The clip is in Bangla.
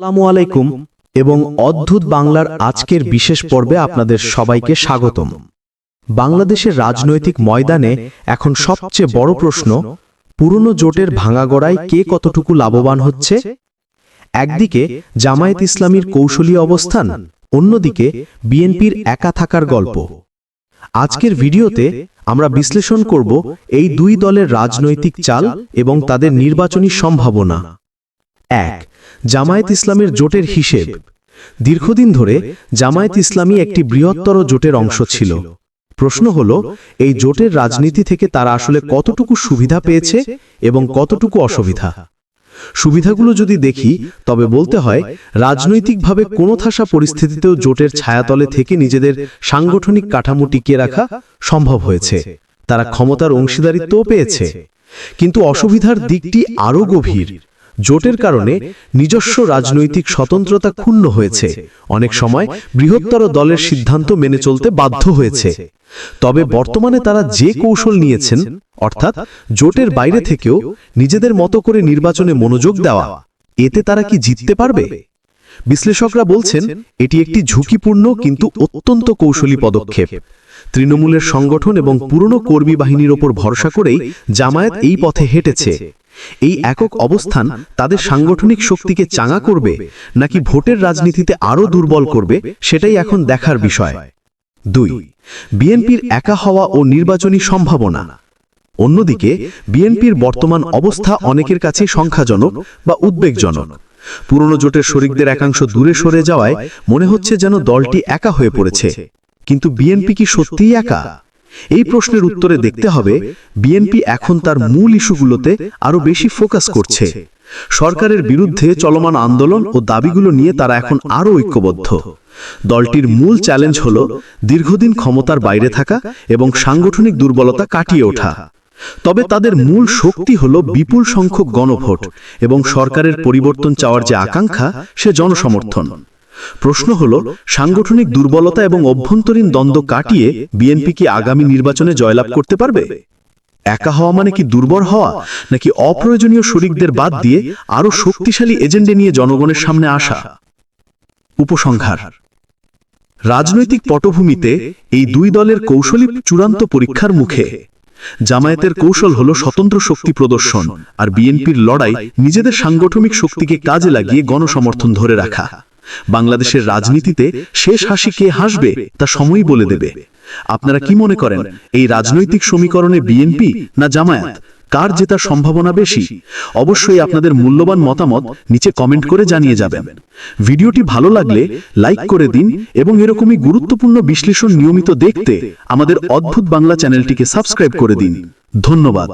আসসালামু আলাইকুম এবং অদ্ভুত বাংলার আজকের বিশেষ পর্বে আপনাদের সবাইকে স্বাগতম। বাংলাদেশের রাজনৈতিক ময়দানে এখন সবচেয়ে বড় প্রশ্ন, পুরনো জোটের ভাঙাগড়ায় কে কতটুকু লাভবান হচ্ছে? একদিকে জামায়াত ইসলামীর কৌশলী অবস্থান, অন্যদিকে বিএনপির একা থাকার গল্প। আজকের ভিডিওতে আমরা বিশ্লেষণ করব এই দুই দলের রাজনৈতিক চাল এবং তাদের নির্বাচনী সম্ভাবনা। এক জামায়াত ইসলামের জোটের হিসেব। দীর্ঘদিন ধরে জামায়াত ইসলামী একটি বৃহত্তর জোটের অংশ ছিল। প্রশ্ন হল, এই জোটের রাজনীতি থেকে তারা আসলে কতটুকু সুবিধা পেয়েছে এবং কতটুকু অসুবিধা? সুবিধাগুলো যদি দেখি, তবে বলতে হয়, রাজনৈতিকভাবে কোনো থাসা পরিস্থিতিতেও জোটের ছায়াতলে থেকে নিজেদের সাংগঠনিক কাঠামো টিকিয়ে রাখা সম্ভব হয়েছে। তারা ক্ষমতার অংশীদারিত্বও পেয়েছে। কিন্তু অসুবিধার দিকটি আরও গভীর। জোটের কারণে নিজস্ব রাজনৈতিক স্বতন্ত্রতা ক্ষুণ্ণ হয়েছে। অনেক সময় বৃহত্তর দলের সিদ্ধান্ত মেনে চলতে বাধ্য হয়েছে। তবে বর্তমানে তারা যে কৌশল নিয়েছেন অর্থাৎ জোটের বাইরে থেকেও নিজেদের মতো করে নির্বাচনে মনোযোগ দেওয়া। এতে তারা কি জিততে পারবে? বিশ্লেষকরা বলছেন এটি একটি ঝুঁকিপূর্ণ কিন্তু অত্যন্ত কৌশলী পদক্ষেপ। তৃণমূলের সংগঠন এবং পুরনো কর্মী বাহিনীর ওপর ভরসা করেই জামায়াত এই পথে হেঁটেছে। এই একক অবস্থান তাদের সাংগঠনিক শক্তিকে চাঙা করবে নাকি ভোটের রাজনীতিতে আরও দুর্বল করবে সেটাই এখন দেখার বিষয়। দুই বিএনপির একা হওয়া ও নির্বাচনী সম্ভাবনা। অন্যদিকে বিএনপির বর্তমান অবস্থা অনেকের কাছে সংখ্যাজনক বা উদ্বেগজনক। পুরনো জোটের শরিকদের একাংশ দূরে সরে যাওয়ায় মনে হচ্ছে যেন দলটি একা হয়ে পড়েছে। কিন্তু বিএনপি কি সত্যিই একা? এই প্রশ্নের উত্তরে দেখতে হবে বিএনপি এখন তার মূল ইস্যুগুলোতে আরও বেশি ফোকাস করছে। সরকারের বিরুদ্ধে চলমান আন্দোলন ও দাবিগুলো নিয়ে তারা এখন আরও ঐক্যবদ্ধ। দলটির মূল চ্যালেঞ্জ হল দীর্ঘদিন ক্ষমতার বাইরে থাকা এবং সাংগঠনিক দুর্বলতা কাটিয়ে ওঠা। তবে তাদের মূল শক্তি হল বিপুল সংখ্যক গণভোট এবং সরকারের পরিবর্তন চাওয়ার যে আকাঙ্ক্ষা, সে জনসমর্থন। প্রশ্ন হল, সাংগঠনিক দুর্বলতা এবং অভ্যন্তরীণ দ্বন্দ্ব কাটিয়ে বিএনপি কি আগামী নির্বাচনে জয়লাভ করতে পারবে? একা হওয়া মানে কি দুর্বল হওয়া, নাকি অপ্রয়োজনীয় শরিকদের বাদ দিয়ে আরও শক্তিশালী এজেন্ডে নিয়ে জনগণের সামনে আসা? উপসংহার। রাজনৈতিক পটভূমিতে এই দুই দলের কৌশলী চূড়ান্ত পরীক্ষার মুখে। জামায়াতের কৌশল হল স্বতন্ত্র শক্তি প্রদর্শন আর বিএনপির লড়াই নিজেদের সাংগঠনিক শক্তিকে কাজে লাগিয়ে গণসমর্থন ধরে রাখা। বাংলাদেশের রাজনীতিতে শেষ হাসি কে হাসবে তা সময়ই বলে দেবে। আপনারা কি মনে করেন এই রাজনৈতিক সমীকরণে বিএনপি না জামায়াত? কার জেতার সম্ভাবনা বেশি? অবশ্যই আপনাদের মূল্যবান মতামত নিচে কমেন্ট করে জানিয়ে যাবেন। ভিডিওটি ভালো লাগলে লাইক করে দিন এবং এরকমই গুরুত্বপূর্ণ বিশ্লেষণ নিয়মিত দেখতে আমাদের অদ্ভুত বাংলা চ্যানেলটিকে সাবস্ক্রাইব করে দিন। ধন্যবাদ।